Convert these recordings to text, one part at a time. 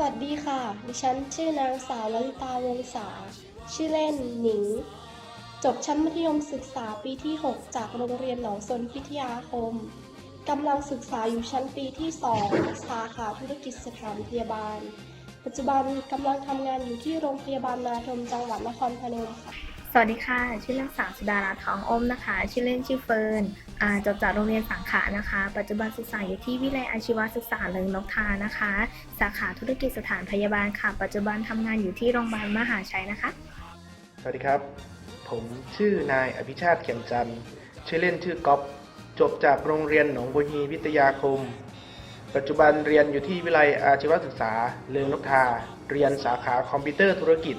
วัสดีค่ะ ดิฉันชื่อนางสาวลลิตาวงศา ชื่อเล่นหนิง จบชั้นมัธยมศึกษาปีที่ 6 จากโรงเรียนหนองสนพิทยาคม กำลังศึกษาอยู่ชั้นปีที่ 2 สาขาธุรกิจสถานพยาบาล ปัจจุบันกำลังทำงานอยู่ที่โรงพยาบาลนาทมจังหวัดนครพนมค่ะ สวัสดีค่ะ ชื่อนางสาวสุดารัตน์ทองอมนะคะ ชื่อเล่นชื่อเฟิร์นจบจากโรงเรียนสังขะนะคะ ปัจจุบันศึกษาอยู่ที่วิทยาลัยอาชีวศึกษาเลิงนกทานะคะ สาขาธุรกิจสถานพยาบาลค่ะ ปัจจุบันทำงานอยู่ที่โรงพยาบาลมหาชัยนะคะ สวัสดีครับ ผมชื่อนายอภิชาติเข็มจันทร์ ชื่อเล่นชื่อก๊อฟจบจากโรงเรียนหนองบัวฮีวิทยาคม ปัจจุบันเรียนอยู่ที่วิทยาลัยอาชีวศึกษาเลืองนกทา เรียนสาขาคอมพิวเตอร์ธุรกิจ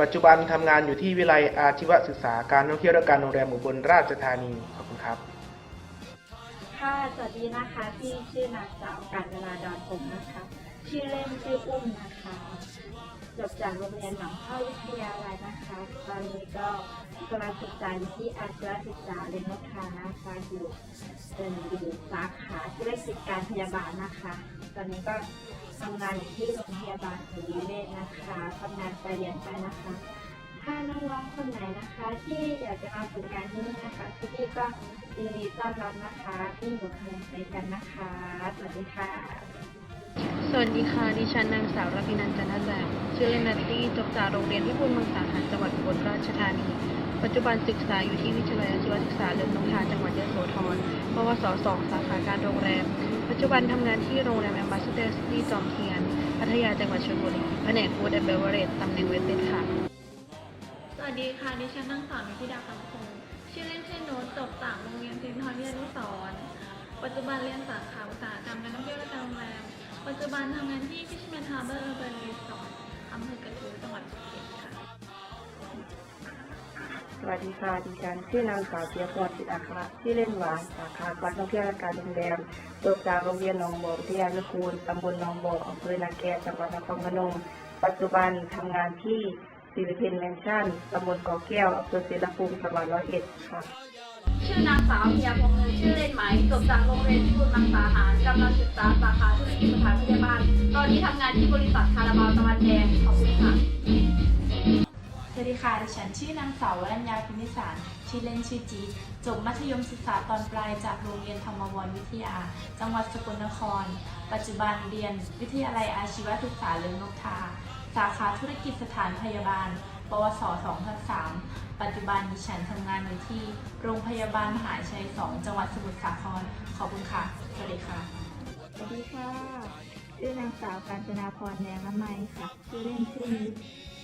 ปัจจุบันทำงานอยู่ที่วิทยาลัยอาชีวศึกษาการท่องเที่ยวและการโรงแรมอุบลราชธานี ขอบคุณครับ ค่ะ สวัสดีนะคะที่ชื่อนางสาวการเวลาดอนผมนะคะ ชื่อเล่นชื่ออุ้มนะคะ จบจากโรงเรียนหนองเข้าวิทยาลัยนะคะ ตอนนี้ก็กำลังศึกษาอยู่ที่อาชีวศึกษาเรียนนกทานะคะอยู่เป็นอยู่สาขาธุรกิจการพยาบาลนะคะ ตอนนี้ก็ ทำงานอยู่ที่โรงพยาบาลศรีเวชนะคะทำงานไปเรียนไปนะคะ ถ้าน้องๆคนไหนนะคะ ที่อยากจะมาฝึกงานที่นี่นะคะพี่ๆก็ยินดีต้อนรับนะคะที่หนูทำไปกันนะคะ สวัสดีค่ะ สวัสดีค่ะ ดิฉันนางสาวรพินันท์จันทแสงชื่อเล่นนัตตี้จบจากโรงเรียนพิบูลมังสาหารจังหวัดอุบลราชธานี ปัจจุบันศึกษาอยู่ที่วิทยาลัยอาชีวศึกษาเลิมนกทาจังหวัดยโสธรปวส2สาขาการโรงแรม ปัจจุบันทำงานที่โรงแรมแอมบาสเดอร์ซิตี้จอมเทียน พัทยาจังหวัดชลบุรี แผนกฟู้ดแอนด์เบเวอเรจตำแหน่งเวทเต็ค่ะ สวัสดีค่ะ ดิฉันนางสาวนิติดาคำคงชื่อเล่นชื่อโน้ตจบจากโรงเรียนสินทรวิทยานุสรณ์ปัจจุบันเรียนสาขาอุตสาหกรรมการท่องเที่ยวและการโรงแรม ปัจจุบันทำงานที่ฟิชแมนฮาร์เบอร์เออร์รีสอร์ทอำเภอกระทู้จังหวัดภูเก็ต สวัสดีค่ะ ดิฉันชื่อนางสาวเจียพรจิตอาคาที่อเล่นหวานสาขาการท่องเที่ยวและการโรงแรมจบจากโรงเรียนหนองบ่อวิทยานุกูลตำบลหนองบ่ออำเภอนาแกจังหวัดนครพนม ปัจจุบันทำงานที่สิริเพนแมนชั่นตำบลเกาะแก้วอำเภอเสรภูมิจังหวัดร้อยเอ็ดค่ะ ชื่อนางสาวเพียพงษ์เงินชื่อเล่นไหมจบจากโรงเรียนพิบูลมังสาหารกำลังศึกษาสาขาธุรกิจสถานพยาบาล ตอนนี้ทำงานที่บริษัทคาราบาวตะวันแดงขอบคุณค่ะ สวัสดีค่ะ ดิฉันชื่อนางสาววรัญญาพินิสาร ชื่อเล่นชื่อจีจบมัธยมศึกษาตอนปลายจากโรงเรียนธรรมวรวิทยา จังหวัดสกลนคร ปัจจุบันเรียนวิทยาลัยอาชีวศึกษาเลิงนกทา สาขาธุรกิจสถานพยาบาล ปวส2ทับ3ปัจจุบันดิฉันทำงานอยู่ที่โรงพยาบาลมหาชัย 2 จังหวัดสมุทรสาคร ขอบคุณค่ะ สวัสดีค่ะ สวัสดีค่ะ ชื่อนางสาวการจนาพรแดงละไมค่ะ ชื่อเล่นชื่อนิด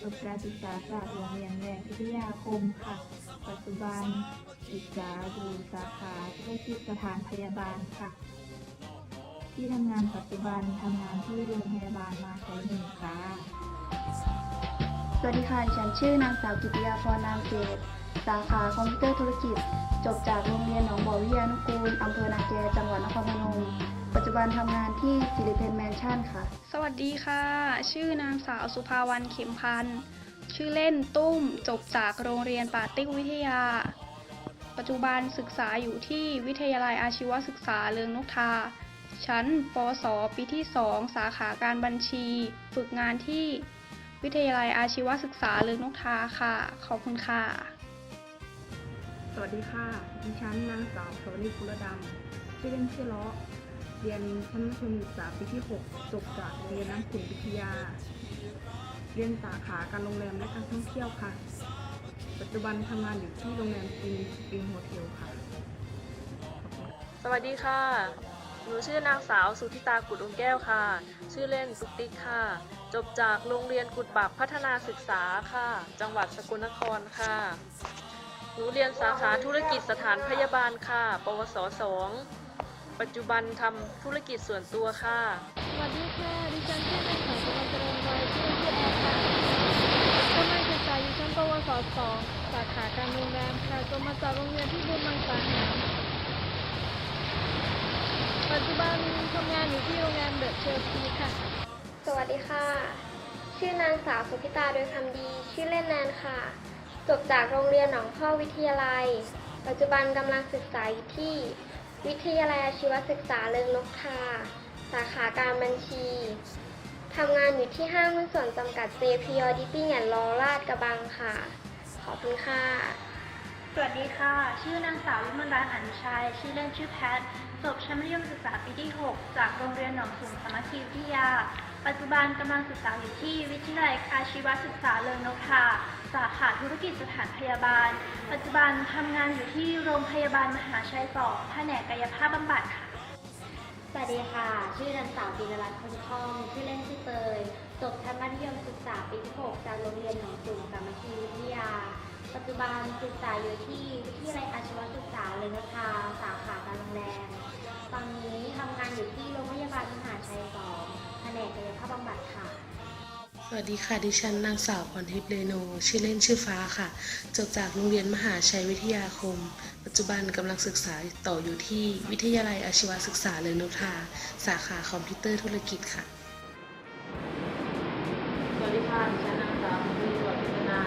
จบการศึกษาจากโรงเรียนแดงพิทยาคมค่ะ ปัจจุบันศึกษาอยู่สาขาธุรกิจสถานพยาบาลค่ะ ที่ทำงานปัจจุบันทำงานที่โรงพยาบาลมาใช้หนึ่งค่ะ สวัสดีค่ะ ฉันชื่อนางสาวกิติยาพรนามเกต สาขาคอมพิวเตอร์ธุรกิจ จบจากโรงเรียนหนองบ่อวิทยานุกูลอำเภอนาแกจังหวัดนครพนม ปัจจุบันทำงานที่สิริเพนแมนชั่นค่ะ สวัสดีค่ะ ชื่อนางสาวสุภาวันเข็มพันธ์ชื่อเล่นตุ้มจบจากโรงเรียนป่าติ๊กวิทยา ปัจจุบันศึกษาอยู่ที่วิทยาลัยอาชีวศึกษาเลืองนกทา ชั้นปวสปีที่ 2 สาขาการบัญชี ฝึกงานที่วิทยาลัยอาชีวศึกษาเลืองนกทาค่ะ ขอบคุณค่ะ สวัสดีค่ะ ดิฉันนางสาวโสนิกุลดำชื่อเล่นชื่อล้อ เรียนชั้นมัธยมศึกษาปีที่ 6 จบจากโรงเรียนน้ำขุนวิทยา เรียนสาขาการโรงแรมและการท่องเที่ยวค่ะ ปัจจุบันทำงานอยู่ที่โรงแรมปินปินโฮเทลค่ะ สวัสดีค่ะ หนูชื่อนางสาวสุธิตากุดองแก้วค่ะ ชื่อเล่นตุ๊กติ๊กค่ะ จบจากโรงเรียนกุดบักพัฒนาศึกษาค่ะ จังหวัดสกลนครค่ะ หนูเรียนสาขาธุรกิจสถานพยาบาลค่ะ ปวส2 ปัจจุบันทำธุรกิจส่วนตัวค่ะ สวัสดีค่ะ ดิฉันชื่อนางสาวสุวรรณเจริญวัยชื่อเล่นชื่อแอร์ค่ะกำลังศึกษาอยู่ชั้นปวส 2 สาขาการโรงแรมค่ะจบมาจากโรงเรียนที่บุญมังสาหารปัจจุบันทำงานอยู่ที่โรงแรมเดอะเชลซีค่ะ สวัสดีค่ะ ชื่อนางสาวสุพิตาโดยคำดี ชื่อเล่นแนนค่ะ จบจากโรงเรียนหนองพ่อวิทยาลัย ปัจจุบันกำลังศึกษาอยู่ที่ วิทยาลัยอาชีวศึกษาเลิงนกทา สาขาการบัญชี ทำงานอยู่ที่ห้างหุ้นส่วนจำกัด JPO Dipping แอนลอราดกระบังค่ะ ขอบคุณค่ะ สวัสดีค่ะ ชื่อนางสาววิมลรัตน์อนุชัย ชื่อเล่นชื่อแพท จบชั้นมัธยมศึกษาปีที่ 6 จากโรงเรียนหนองสูงสามัคคีวิทยา ปัจจุบันกำลังศึกษาอยู่ที่วิทยาลัยอาชีวศึกษาเริงนกทาสาขาธุรกิจสถานพยาบาล ปัจจุบันทำงานอยู่ที่โรงพยาบาลมหาชัย2แผนกกายภาพบำบัดค่ะ สวัสดีค่ะ ชื่อนางสาวปินรัตน์คนทอง ชื่อเล่นชื่อเตย จบชั้นมัธยมศึกษาปีที่ 6 จากโรงเรียนหนองสูงสามัคคีวิทยา ปัจจุบันศึกษาอยู่ที่วิทยาลัยอาชีวศึกษาเรนทาสาขาการโรงแรม ตอนนี้ทำงานอยู่ที่โรงพยาบาลมหาชัย2แผนกกายภาพบำบัดค่ะ สวัสดีค่ะ ดิฉันนางสาวพรทิพย์เรโน ชื่อเล่นชื่อฟ้าค่ะ จบจากโรงเรียนมหาชัยวิทยาคม ปัจจุบันกำลังศึกษาต่ออยู่ที่วิทยาลัยอาชีวศึกษาเริงนกทาสาขาคอมพิวเตอร์ธุรกิจค่ะ สวัสดีค่ะดิฉันนางสาวมีสวัสดิ์พิจนา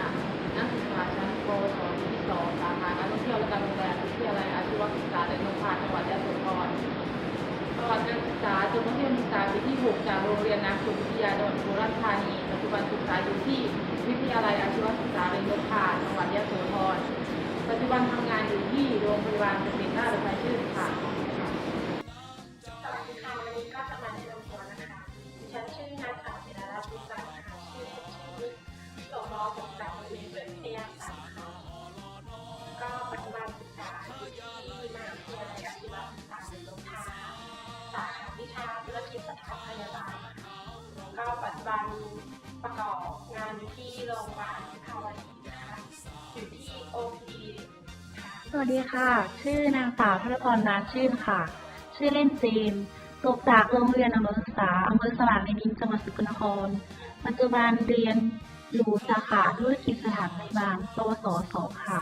นักศึก ษาชั้นปวสปีที่สองสาขาการท่องเที่ยวและการโรงแรมวิทยาลัยอาชีวศึกษาเริงนกทาจังหวัดยะโสธรประวัติการศึกษาจบมัธยมศึกษาปีที่ 6 จากโรงเรียนน้ำขุนวิทยาจังหวัดสุราชธานี ปัจจุบันศึกษาอยู่ที่วิทยาลัยอาชีวศึกษาเริงนกทาจังหวัดยะโสธร ปัจจุบันทำงานอยู่ที่โรงพยาบาลเกษตรราชประชื่นค่ะ วัสดีค่ะ ชื่อนางสาวธนพรนาชื่นค่ะ ชื่อเล่นจีนจบจากโรงเรียนอำเภอศึกษาอำเภอสว่างในดินจังหวัดสกลนคร ปัจจุบันเรียนอยู่สาขาธุรกิจสถานพยาบาลปวสสองค่ะ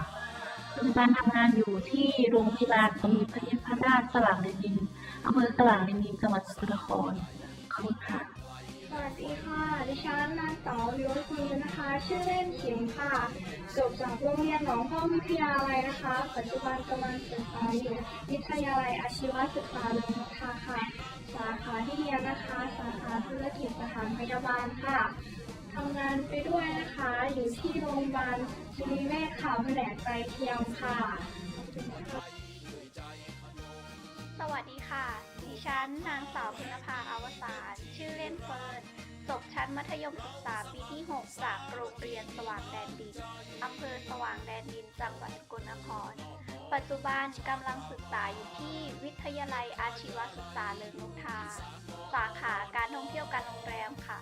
ปัจจุบันทำงานอยู่ที่โรงพยาบาลสมเด็จพระเทพราชสว่างในดินอำเภอสว่างในดินจังหวัดสกลนครขอบคุณค่ะ วัสดีค่ะ ดิฉันนางสาววิวคุณนะคะ ชื่อเล่นขิมค่ะ จบจากโรงเรียนหนองพ่อวิทยาลัยนะคะ ปัจจุบันกำลังศึกษาอยู่วิทยาลัยอาชีวศึกษาเริงนกทาค่ะ สาขาที่เรียนนะคะ สาขาธุรกิจสถานพยาบาลค่ะทำงานไปด้วยนะคะ อยู่ที่โรงพยาบาลศิริเวชค่ะแผนกไตเทียมค่ะ สวัสดีค่ะ ฉัน นางสาวพุณภาอาวสารชื่อเล่นเฟิร์นจบชั้นมัธยมศึกษาปีที่ 6 จากโรงเรียนสว่างแดนดินอำเภอสว่างแดนดิน จังหวัดสกลนคร ปัจจุบันกำลังศึกษาอยู่ที่วิทยาลัยอาชีวศึกษาเลิงนกทา สาขาการท่องเที่ยวการโรงแรมค่ะ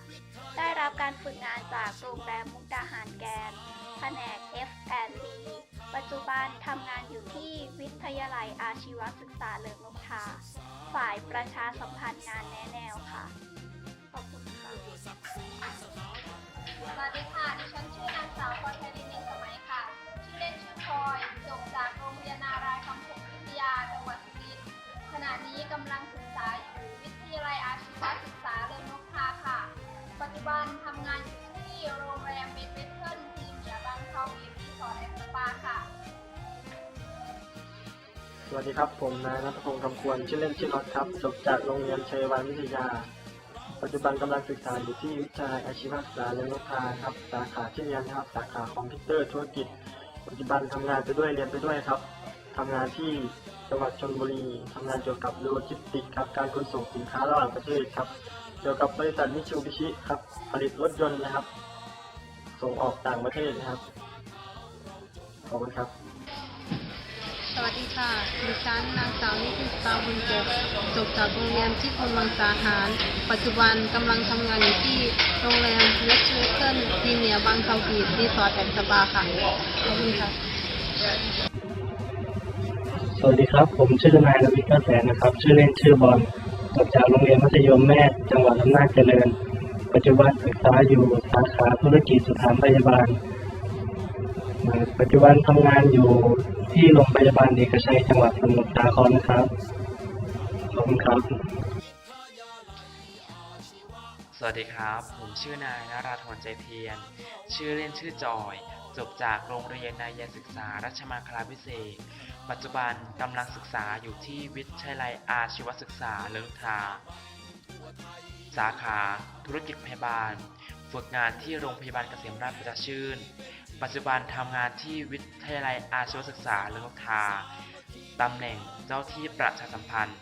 ได้รับการฝึกงานจากโรงแรมมุกดาหารแกน แผนก F&B ปัจจุบันทำงานอยู่ที่วิทยาลัยอาชีวศึกษาเลิงนกทา ฝ่ายประชาสัมพันธ์งานแนะแนวค่ะ ขอบคุณค่ะ สวัสดีค่ะ ดิฉันชื่อนางสาวพรชัยดินสมัยค่ะ ชื่อเล่นชื่อพลอยจบจากโรงเรียนนารายคำผงวิทยาจังหวัดสุรินทร์ขณะนี้กำลังศึกษาอยู่วิทยาลัยอาชีวศึกษาเริงนกทาค่ะ ปัจจุบันทำงานอยู่ที่โรงแรมเบนเวสเทิร์น สวัสดีครับ ผมนายนัทพงศ์คำควรชื่อเล่นชื่อน็อตครับจบจากโรงเรียนชัยวันวิทยา ปัจจุบันกำลังศึกษาอยู่ที่วิทยาลัยอาชีวศึกษาเรือนกทาครับ สาขาที่เรียนนะครับ สาขาคอมพิวเตอร์ธุรกิจ ปัจจุบันทำงานไปด้วยเรียนไปด้วยครับทำงานที่จังหวัดชลบุรีทำงานเกี่ยวกับโลจิสติกส์ครับการขนส่งสินค้าระหว่างประเทศครับ เกี่ยวกับบริษัทมิชูบิชิครับผลิตรถยนต์นะครับ ส่งออกต่างประเทศนะครับขอบคุณครับ สวัสดีค่ะ ดิฉันนางสาวนิติสตาบุญเก็บจบจากโรงเรียนที่พลมังสาหาร ปัจจุบันกำลังทำงานอยู่ที่โรงแรมเลสเชอร์เคิลทีเนียบางคาวีรีสอร์ทแอนด์สปาค่ะ ขอบคุณค่ะ สวัสดีครับ ผมชื่อนายนวิทย์กระแสนะครับ ชื่อเล่นชื่อบอลจบจากโรงเรียนมัธยมแม่จังหวัดอำนาจเจริญ ปัจจุบันศึกษาอยู่สาขาธุรกิจสถานพยาบาล ปัจจุบันทำงานอยู่ที่โรงพยาบาลเอกชัยจังหวัดสมุทรสาครนะครับ ขอบคุณครับ สวัสดีครับ ผมชื่อนายนราธรใจเพียร ชื่อเล่นชื่อจอย จบจากโรงเรียนนายศึกษารัชมังคลาพิเศษ ปัจจุบันกำลังศึกษาอยู่ที่วิทยาลัยอาชีวศึกษาเลิงทาสสาขาธุรกิจพยาบาล ฝึกงานที่โรงพยาบาลเกษมราชประชาชื่น ปัจจุบันทำงานที่วิทยาลัยอาชีวศึกษาเลือกทาตำแหน่งเจ้าที่ประชาสัมพันธ์